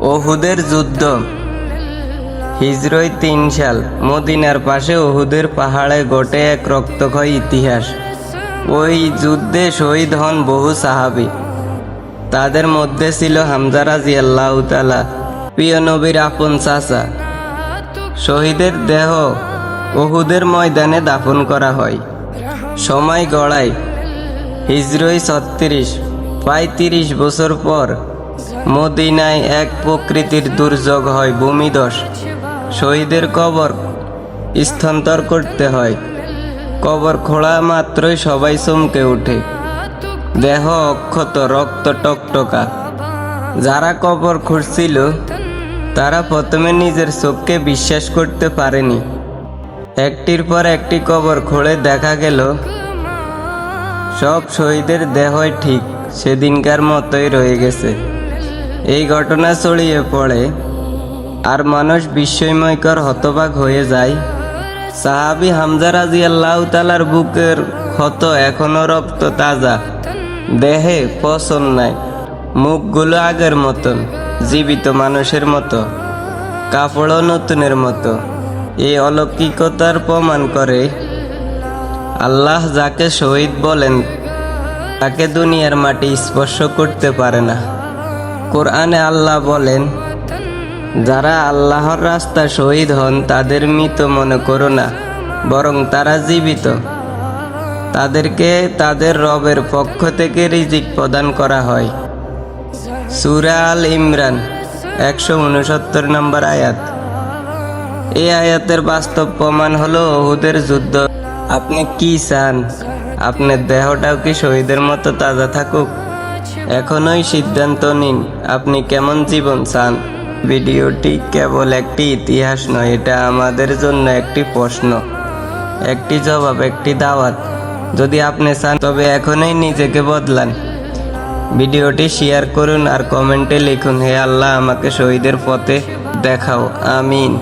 ওহুদের যুদ্ধ। হিজরই তিন সাল। মদিনার পাশে ওহুদের পাহাড়ে ঘটে এক রক্তক্ষয় ইতিহাস। ওই যুদ্ধে শহীদ হন বহু সাহাবি। তাদের মধ্যে ছিল হামজা রাজি আল্লাহ প্রিয় নবীর আপন চাচা। শহীদের দেহ ওহুদের ময়দানে দাফন করা হয়। সময় গড়ায়। হিজরই ছত্রিশ, প্রায় তিরিশ বছর পর মদিনায় এক প্রকৃতির দুর্যোগ হয়, ভূমিধস। শহীদের কবর স্থানান্তর করতে হয়। কবর খোলা মাত্রই সবাই চমকে ওঠে। দেহ অক্ষত, রক্ত টকটকা। যারা কবর খুঁড়ছিল, তারা প্রথমে নিজের চোখকে বিশ্বাস করতে পারেনি। একটির পর একটি কবর খুঁড়ে দেখা গেল, সব শহীদের দেহই ঠিক, সেদিনকার মতোই রয়ে গেছে। এই ঘটনা ছড়িয়ে পড়ে আর মানুষ বিস্ময়ময়কর হতবাক হয়ে যায়। সাহাবি হামজা রাজি আল্লাহ তালার বুকের ক্ষত এখনও রক্ত তাজা। দেহে পছন্দ নাই। মুখগুলো আগের মতন জীবিত মানুষের মতো। কাপড়ও নতুনের মতো। এই অলৌকিকতার প্রমাণ করে আল্লাহ যাকে শহীদ বলেন, তাকে দুনিয়ার মাটি স্পর্শ করতে পারে না। কোরআনে আল্লাহ বলেন, যারা আল্লাহর রাস্তা শহীদ হন, তাদের মৃত মনে করো না, বরং তারা জীবিত। তাদেরকে তাদের রবের পক্ষ থেকে রিজিক প্রদান করা হয়। সুরা আল ইমরান, একশো উনসত্তর নম্বর আয়াত। এই আয়াতের বাস্তব প্রমাণ হলো ওহুদের যুদ্ধ। আপনি কি চান? আপনার দেহটাও কি শহীদের মতো তাজা থাকুক? এখনই সিদ্ধান্ত নিন, আপনি কেমন জীবন চান। ভিডিওটি কেবল একটি ইতিহাস নয়, এটা আমাদের জন্য একটি প্রশ্ন, একটি জবাব, একটি দাওয়াত। যদি আপনি চান, তবে এখনই নিজেকে বদলান। ভিডিওটি শেয়ার করুন আর কমেন্টে লিখুন, হে আল্লাহ, আমাকে শহীদের পথে দেখাও। আমিন।